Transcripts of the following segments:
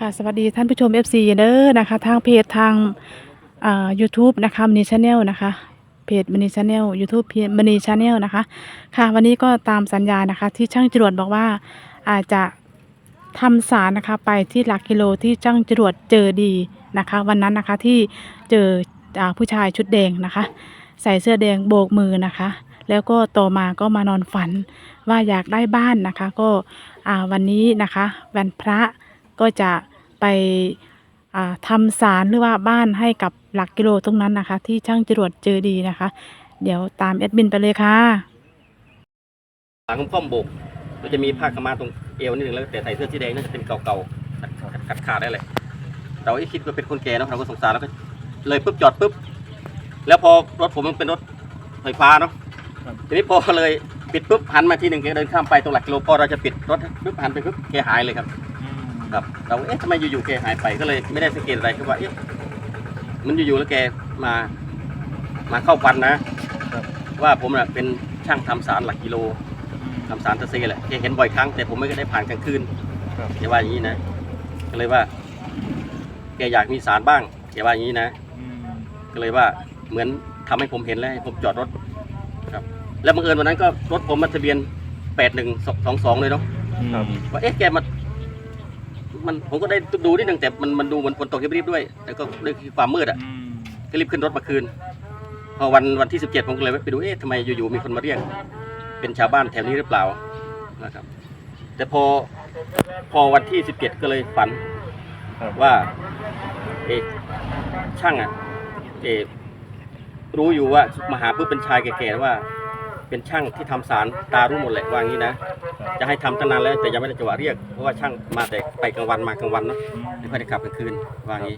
ค่ะสวัสดีท่านผู้ชม FC เด้อนะคะทางเพจทางอ่า YouTube นะคะม n นีชาแนลนะคะเพจม n นีชาแนล YouTube ม n นีชาแนลนะคะค่ะวันนี้ก็ตามสัญญานะคะ ที่ช่างจรวดบอกว่าอาจจะทำสารนะคะไปที่หลักกิโลที่ช่างจรวดเจอดีนะคะ วันนั้นนะคะที่เจออผู้ชายชุดแดงนะคะ ใส่เสื้อแดงโบกมือนะคะ แล้วก็ต่อมาก็มานอนฝันว่าอยากได้บ้านนะคะ ก็อาวันนี้นะคะวันพระ ก็จะไปอ่าทำสารหรือว่าบ้านให้กับหลักกิโลตรงนั้นนะคะ ที่ช่างจรวดเจอดีนะคะ เดี๋ยวตามแอดมินไปเลยค่ะหลังค่อมโบกก็จะมีผ้าขาวมาตรงเอวนิดนึงแล้วแต่ใส่เสื้อสีแดงน่าจะเป็นเก่าๆขัดขาดๆได้เลย เราไอ้คิดว่าเป็นคนแก่เนาะเราก็สงสารแล้วก็เลยปุ๊บจอดปุ๊บแล้วพอรถผมมันเป็นรถไฟฟ้าเนาะทีนี้พอเลยปิดปุ๊บหันมาทีหนึ่งแกเดินข้ามไปตรงหลักกิโลพอเราจะปิดรถปุ๊บหันไปปุ๊บแกหายเลยครับ ครับเราเอ๊ะทำไมอยู่ๆแกหายไปก็เลยไม่ได้สังเกตอะไรคือว่าเอ๊ะมันอยู่ๆแล้วแกมามาเข้าฟันนะว่าผมน่ะเป็นช่างทำสารหลักกิโลทำสารตะเซแหละแกเห็นบ่อยครั้งแต่ผมไม่ได้ผ่านกลางคืนครับแกว่าอย่างนี้นะก็เลยว่า แกอยากมีสารบ้างแกว่าอย่างนี้นะก็เลยว่าเหมือนทำให้ผมเห็นแล้วให้ผมจอดรถครับ แล้วบังเอิญวันนั้นก็รถผมมาทะเบียนแปดหนึ่งสองสองเลยเนาะครับว่าเอ๊ะแกมา มันผมก็ได้ดูนิดนึงแต่มันมันดูเหมือนฝนตกรีบๆด้วย แต่ก็ด้วยความมืดอะก็รีบขึ้นรถมาคืน พอวันวันที่สิบเจ็ดผมก็เลยไปดูเอ๊ะทำไมอยู่ๆมีคนมาเรียก เป็นชาวบ้านแถวนี้หรือเปล่านะครับ แต่พอพอวันที่สิบเจ็ดก็เลยฝันครับว่าเอะช่างอะเอะรู้อยู่ว่ามาหาปุ๊บเป็นชายแก่ๆว่า เป็นช่างที่ทำสารตารู้หมดแหละว่างี้นะ จะให้ทำตั้งนานแล้วแต่ยังไม่ได้จังหวะเรียกเพราะว่าช่างมาแต่ไปกลางวันมากลางวันเนาะไม่ค่อยได้กลับกลางคืนว่างี้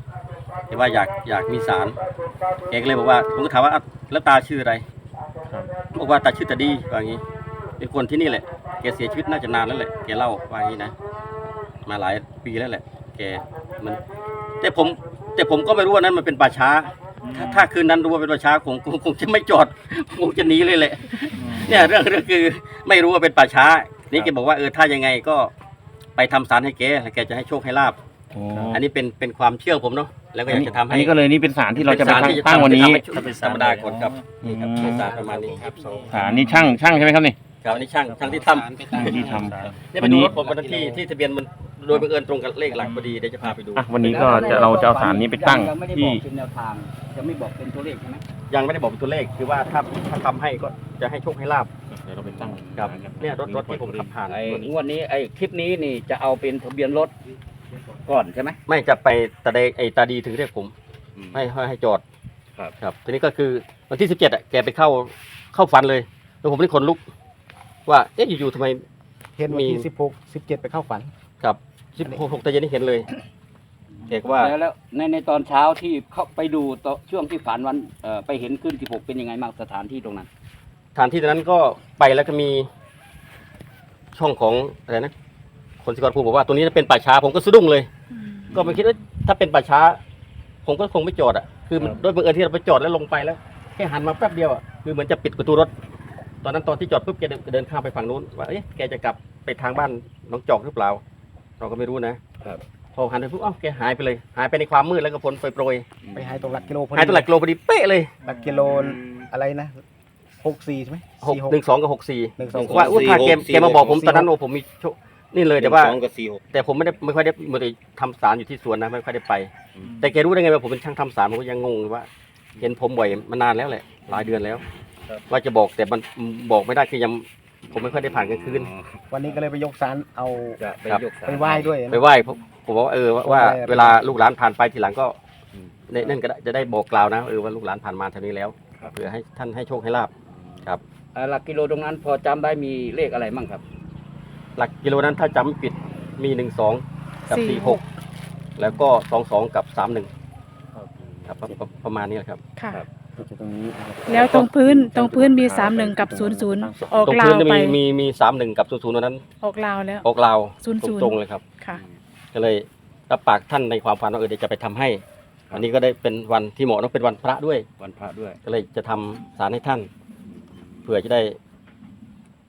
แต่ว่าอยากอยากมีสารแกก็เลยบอกว่าผมก็ถามว่าแล้วตาชื่ออะไรบอกว่าตาชื่อตาดีว่างี้เป็นคนที่นี่แหละแกเสียชีวิตน่าจะนานแล้วแหละแกเล่าว่างี้นะ มาหลายปีแล้วแหละแกมันแต่ผมแต่ผมก็ไม่รู้ว่านั้นมันเป็นป่าช้าถ้าคืนนั้นรู้ว่าเป็นป่าช้าคงคงคงจะไม่จอดคงจะหนีเลยแหละ เนี่ยเรื่องเรื่องคือไม่รู้ว่าเป็นป่าช้า นี่แกบอกว่าเออถ้ายังไงก็ไปทำสารให้แกแล้วแกจะให้โชคให้ลาบโอ้อันนี้เป็นเป็นความเชื่อผมเนาะแล้วก็อยากจะทำอัให้นนี้ก็เลยนี่เป็นสารที่เราจะไปป็นสตั้งที่ตั้งวันนี้ทำให้ธรรมดาก่อนครับนี่ครับอืมเป็นสารประมาณนี้ครับสารนี่ช่างช่างใช่ไหมครับนี่ครับอันนี้ช่างช่างที่ทำช่างที่ทำเนี่ยวัไปนดูนี้รถผมวันนั้นที่ที่ทะเบียนมันโดยบังเอิญตรงกับเลขหลักพอดีเดี๋ยวจะพาไปดูอะวันนี้ก็จะเราจะเอาสารนี้ไปตั้งยังไม่ได้บที่อกเป็นแนวทางยังไม่บอกเป็นตัวเลขใช่ไหม ยังไม่ได้บอกเป็นตัวเลขคือว่าถ้าถ้าทำให้ก็จะให้โชคให้ลาบ เดี๋ยวเราไปตั้งครับเนี่ยรถรถที่ผมขับผ่าน ไอ้งวดนี้ไอ้คลิปนี้นี่จะเอาเป็นทะเบียนรถก่อนใช่ไหม ไม่จะไปตาเดไอตาดีถึงเรียกผมให้ให้ให้จอดครับ ครับทีนี้ก็คือวันที่สิบเจ็ดอะแกไปเข้าเข้าฝันเลย แล้วผมนี่ขนลุก ว่าเอ๊ะอยู่ๆทำไม เห็นวันมี ที่สิบหกสิบเจ็ดไปเข้าฝันกับสิบหกตะเย็นนี่เห็นเลย แกก็ว่า แล้วแล้วในในตอนเช้าที่เข้าไปดูตอนช่วงที่ฝันวันเอ่อไปเห็นขึ้น 16 เป็นยังไงบ้างสถานที่ตรงนั้น สถานที่ตรงนั้นก็ไปแล้วก็มีช่องของอะไรนะคนสกอตภูมิบอกว่าตรงนี้เป็นป่าช้าผมก็สะดุ้งเลย ก็ไม่คิดว่าถ้าเป็นป่าช้า ผมก็คงไม่จอดอะคือมันครับโดยบังเอิญที่เราไปจอดแล้วลงไปแล้วแค่หันมาแป๊บเดียวอะคือเหมือนจะปิดประตูรถ ตอนนั้นตอนที่จอดปุ๊บแกเดินเดินข้ามไปฝั่งนู้นว่าเอ๊ะแกจะกลับไปทางบ้านน้องจอกหรือเปล่า เราก็ไม่รู้นะครับ พอหันไปปุ๊บอ้าวแกหายไปเลย หายไปในความมืดแล้วก็ฝนโปรยไปหายตรงหลักกิโลพอๆดีหายตัวหลักกิโลพอดีเป๊ะเลยหลักกิโลอะไรนะหกสี่ใช่ไหมหกสี่หกหนึ่งสองกับหกสี่หนึ่งสอง ว่าอุ้ยถ้าแกสี่หกแกมาบอกผมสี่หกตอนนั้นโอ้ผมมีโชคนี่เลยแต่ว่าสองกับสี่หกแต่ผมไม่ได้ไม่ค่อยได้มาได้ทำสารอยู่ที่สวนนะไม่ค่อยได้ไปแต่แกรู้ได้ไงว่าผมเป็นช่างทำสารผมก็ยังงงว่า เห็นผมบ่อยมานานแล้วแหละหลายเดือนแล้วว่าจะบอกแต่มันบอกไม่ได้คือยังผมไม่ค่อยได้ผ่านกลางคืนวันนี้ก็เลยไปยกสารเอาจะไปครับยกสารไปไหว้ด้วยนะ ไปไหว้ผม ผมบอกว่าเออว่าว่าไหว้เวลาลูกหลานผ่านไปทีหลังก็อืมในนั่นก็ได้จะได้บอกกล่าวนะเออว่าลูกหลานผ่านมาทางนี้แล้วครับเพื่อให้ท่านให้โชคให้ลาบเอ่อหลักกิโลตรงนั้นพอจำได้มีเลขอะไรบ้างครับ หลักกิโลนั้นถ้าจำไม่ผิดมีหนึ่งสองกับสี่สี่หกแล้วก็สองสองกับสามหนึ่งครับประประประมาณนี้แหละครับค่ะครับตรงนี้นะครับแล้วตรงพื้นตรงพื้นมีสามหนึ่งกับศูนย์ศูนย์ออกตรงลาพื้วนจะไปมีมีมีสามหนึ่งกับศูนย์ศูนย์นั้น ออกลาวแล้วออกลาวศูนย์ศูนย์ตรงๆเลยครับค่ะ ก็เลยรับปากท่านในความฝันว่าเออเดี๋ยวจะไปทำให้วันนี้ก็ได้เป็นวันที่เหมาะเนอะเป็นวันพระด้วย วันพระด้วยก็เลยจะทำสารให้ท่านเผื่อจะได้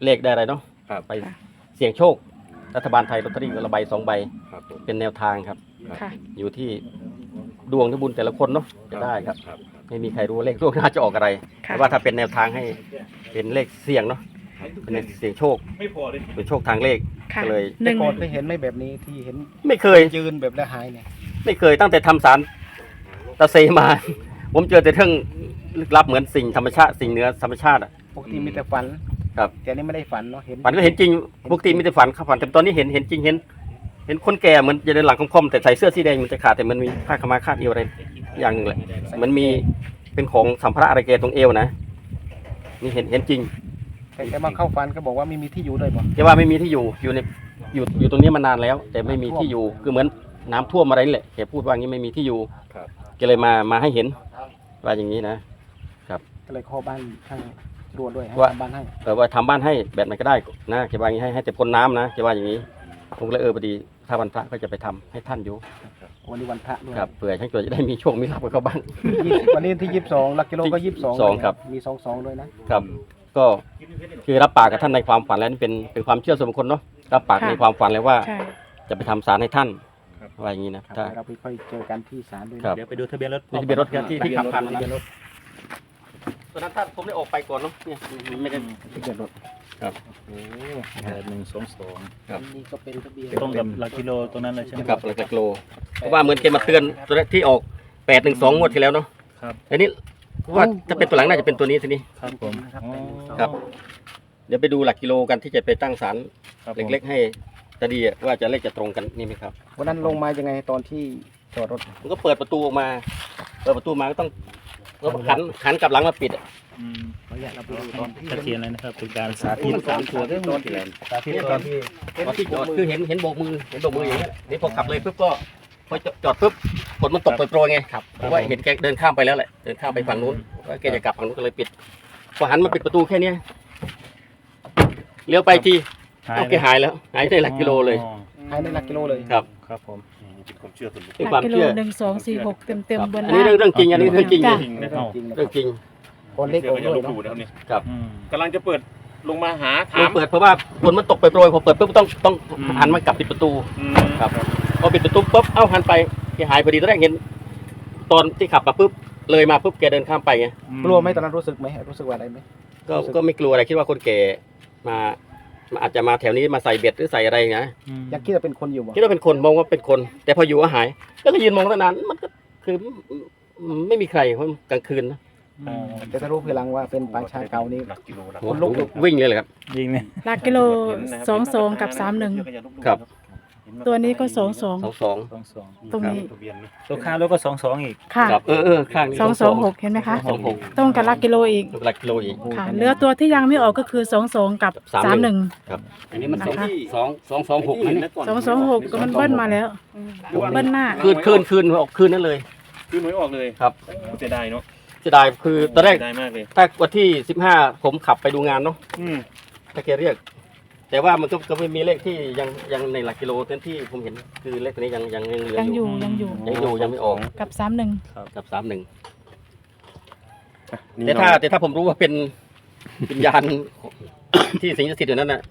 เลขได้อะไรเนาะครับไปค่ะ เสี่ยงโชค รัฐบาลไทยลอตเตอรี่ก็ละใบสองใบครับผมเป็นแนวทางครับอค่ะ อยู่ที่ดวงที่บุญแต่ละคนเนาะจะได้ครับไม่มีใครรู้เลขล่วงหน้าจะออกอะไร ค่ะ แต่ว่าถ้าเป็นแนวทางให้เป็นเลขเสี่ยงเนาะ เป็นเลขเสี่ยงโชคเป็นโชคทางเลขค่ะก็เลย หแต่นึ่งก่อนเคยเห็นไหมแบบนี้ที่เห็นไม่เคย ยืนแบบแล้วหายเนี่ยไม่เคยตั้งแต่ทำสารตะเซมา ผมเจอแต่เรื่องลึกลับเหมือนสิ่งธรรมชาติสิ่งเหนือธรรมชาติอะปกติมีแต่ฝันครับ แต่อันนี่ไม่ได้ฝันเนาะเห็นฝันก็เห็นจริงปกติมีแต่ฝันครับฝันแต่ตอนนี้เห็นเห็นจริงเห็น เห็นคนแก่เหมือนจะเดินหลังคอมๆแต่ใส่เสื้อสีแดงมันจะขาดแต่มันมีผ้าขาวมาคาดเอวอะไรอย่างหนึ่งแหละมันมีเป็นของสัมภาระอะไรแกตรงเอวนะนี่เห็นเห็นจริง แต่แกมาเข้าฝันก็บอกว่าไม่มีที่อยู่ด้วยบ่แกว่าไม่มีที่อยู่อยู่ในอยู่อยู่ตรงนี้มานานแล้ว แต่ไม่มีที่อยู่คือเหมือนน้ำท่วมอะไรนี่แหละแกพูดว่างี้ไม่มีที่อยู่แกเลยมามาให้เห็นว่าอย่างนี้นะ ก็เลยขอบ้านข้างรวดด้วยให้ว่า ทำบ้านให้เออว่าทำบ้านให้แบบไหนก็ได้นะแกว่าอย่างนี้ให้ให้แต่พ้นน้ำนะแกว่าอย่างนี้ผมก็เลยเออพอดีถ้าวันพระก็จะไปทำให้ท่านอยู่วันนี้วันพระด้วยครับเผื่อท่านเกิดจะได้มีโชคมีลาภกับเขาบ้าง ยี่สิบวันนี้ที่ยี่สิบสองลักกิโลก็ยี่สิบสองสองครับ มีสองสองด้วยนะครับ ก็ คือรับปากกับท่านในความฝันแล้วนี่เป็นเป็นความเชื่อส่วนบุคคลเนาะรับปากค่ะในความฝันเลยว่า ใช่ จะไปทำสารให้ท่านว่าอย่างนี้นะครับถ้าเดี๋ยวเราไปค่อยเจอกันที่ศาลด้วยนะ ครับ เดี๋ยวไปดูทะเบียนรถนี่ทะเบียนรถที่ที่ที่ขับผ่านมา ทะเบียนรถตอนนั้นถ้าผมได้ออกไปก่อนเนาะเนี่ยไม่ได้ทะเบียนรถโอ้แปดหนึ่งสองสองครับอันนี่ก็เป็นทะเบียนตรงกับหลักกิโลตรงนั้นเลยใช่ไหมกับหลักกิโลเพราะว่าเหมือนแกมาเตือนตัวแรกที่ออกแปดหนึ่งสองงวดที่แล้วเนาะครับ อันนี้ ว่าถ้าเป็นตัวหลังน่าจะเป็นตัวนี้ทีนี้ ครับผมนะครับอ๋อครับ เดี๋ยวไปดูหลักกิโลกันที่จะไปตั้งศาลครับผมเล็กๆให้ตาดีอะว่าจะเลขจะตรงกันนี่ไหมครับ วันนั้นลงมายังไงตอนที่จอดรถมันก็เปิดประตูออกมา เปิดประตูมาก็ต้องก็หันหันกลับหลังมาปิดอะอืมขออนุญาตเราไปดูตอนที่ชัดเจนเลยนะครับเป็นการสาที่ธิตสามตัวที่ตอนที่สาธิตตอนที่ตอนที่จอดคือเห็นเห็นโบกมือเห็นโบกมืออย่างนี้ยนี่พอขับเลยปุ๊บก็ พอจอดปุ๊บฝนมันตกโปรยๆไงครับเพราะว่าเห็นแกเดินข้ามไปแล้วแหละเดินข้ามไปฝั่งนู้นว่าแกจะกลับฝั่งนู้นก็เลยปิดพอหันมาปิดประตูแค่เนี้ยเลี้ยวไปทีเอาแกหายแล้วหายได้หลักกิโลเลยอ๋อหายในหลักกิโลเลยครับ ครับผมเป็นหคลัวากมกิโลเชื่อหนึ่งสองสี่หกเต็มเต็มๆบนอันนี้ล่างเรื่องเรื่องจริงอันนี้เรื่องจริงจ้ะจริงนะเรื่คอรับงจริงนะคเรื่องจริงคนเล็กออกด้วยเนาะครับอืมกำลังจะเปิด ลงมาหาถาเรามเปิดเพราะว่าฝนมันตกไปโปรยพอเปิดปุ๊บต้องต้องอืมหันมากลับปิดประตู อืมครับ พอปิดประตูปุ๊บเอ้าหันไปแกหายพอดีตอนแรกเห็น ตอนที่ขับมาปุ๊บเลยมาปุ๊บแกเดินข้ามไปไงกลัวไหมตอนนั้นรู้สึกไหมรู้สึกว่าอะไรไหม ก็รู้สึกก็ไม่กลัวอะไรคิดว่าคนแก่มามาอาจจะมาแถวนี้มาใส่เบ็ดหรือใส่อะไรนะอืมยังคิดว่าเป็นคนอยู่บ่คิดว่าเป็นคนมองว่าเป็นคน แต่พออยู่ก็หาย แล้วก็ยืนมองตั้งนานมันก็คือไม่มีใครเพราะกลางคืนนะ อ๋อแต่ถ้ารู้ภายหลังว่าเป็นป่าชาเก่านี่โอ้คนโหลุกเลยวิ่งเลยเลยครับ ยิงเนี่ยหลักกิโลสองสองกับสามหนึ่งครับ ตัวนี้ก็สองสอง สองสอง สองสองตรงนี้ ตัวข้างแล้วก็สองสองอีก ค่ะครับ เออเออข้างนี้สองสองหกเห็นไหมคะสองหกตรงกับหลักกิโลอีกหลักกิโลอีก ค่ะเหลือตัวที่ยังไม่ออกก็คือสองสองกับสามสามหหนึ่นึ่งงอันนี้มันสองนะคะ สองสองสองหกนั่นนะสองสองหกก็มันเบิ้ลมาแล้ว เบิ้ลหน้า คืนคืนคืนออกคืนนั้นเลย คือหน่วยออกเลยครับโอ้เสียดายเนาะเสียดายคือตอนแรกเสียดายมากเลย ถ้าวันที่สิบห้าผมขับไปดูงานเนาะอืมถ้าแกเรียก แต่ว่ามันก็ก็ไม่มีเลขที่ยังยังในหลักกิโลเต็มที่ผมเห็นคือเลขตัวนี้ยังยังยังเหลือยังออยู่ยู่ยังอยู่ยังอยู่ยังไม่ออกกับสามหนึ่งกับสามหนึ่งนี่แต่ถ้าเนาะแต่ถ้าผมรู้ว่าเป็นวิญญาณ ที่สิงสถิตอยู่นั้นน่ะ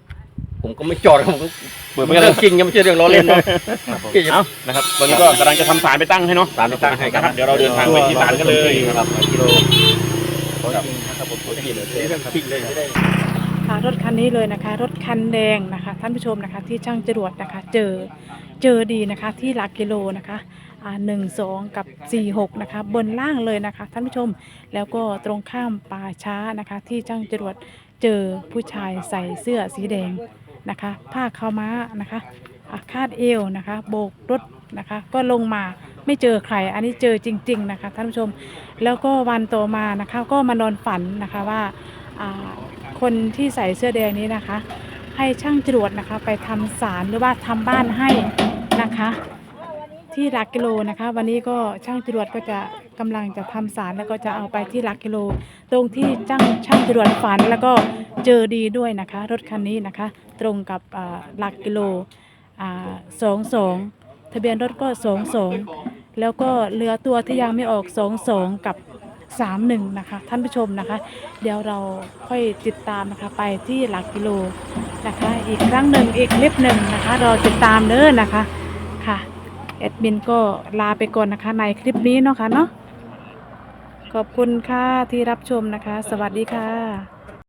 ผมก็ไม่จอดผมก็เปิดเป็นเรื่องจริงยังไม่ใช่เรื่องล้อเล่นเนาะที่จะเอ้านะครับวันนี้ก็กำลังจะทำสารไปตั้งให้เนาะตามที่ตั้งให้คนะรับครับเดี๋ยวเราเดินทางไปที่ศาลกันเลยครับกิโลนะครับผมที่เลยเรื่องจริงเลยไม่ได้ค่ะรถคันนี้เลยนะคะ รถคันแดงนะคะ ท่านผู้ชมนะคะ ที่ช่างจรวดนะคะ เจอเจอดีนะคะ ที่หลักกิโลนะคะอ่าหนึ่งสองกับสี่หกนะคะ บนล่างเลยนะคะ ท่านผู้ชมแล้วก็ตรงข้ามป่าช้านะคะ ที่ช่างจรวดเจอผู้ชายใส่เสื้อสีแดง นะคะผ้าขาวม้านะคะอาคาดเอวนะคะโบกรถนะคะก็ลงมาไม่เจอใครอันนี้เจอจริง ๆ นะคะท่านผู้ชมแล้วก็วันต่อมานะคะก็มานอนฝันนะคะว่าคนที่ใส่เสื้อแดงนี้นะคะ ให้ช่างจรวดนะคะไปทำสารหรือว่าทำบ้านให้นะคะ ที่หลักกิโลนะคะ วันนี้ก็ช่างจรวดก็จะ กำลังจะทำสารแล้วก็จะเอาไปที่หลักกิโล ตรงที่ช่างช่างจรวดฝันแล้วก็เจอดีด้วยนะคะ รถคันนี้นะคะ ตรงกับหลักกิโลสองสองทะเบียนรถก็สองสองแล้วก็เหลือตัวที่ยังไม่ออกสองสองกับสามหนึ่งนะคะท่านผู้ชมนะคะ เดี๋ยวเราค่อยติดตามนะคะไปที่หลักกิโลนะคะ อีกครั้งหนึ่งอีกคลิปหนึ่งนะคะรอติดตามเด้อนะคะค่ะแอดมินก็ลาไปก่อนนะคะในคลิปนี้เนาะค่ะเนาะ ขอบคุณค่ะที่รับชมนะคะ สวัสดีค่ะ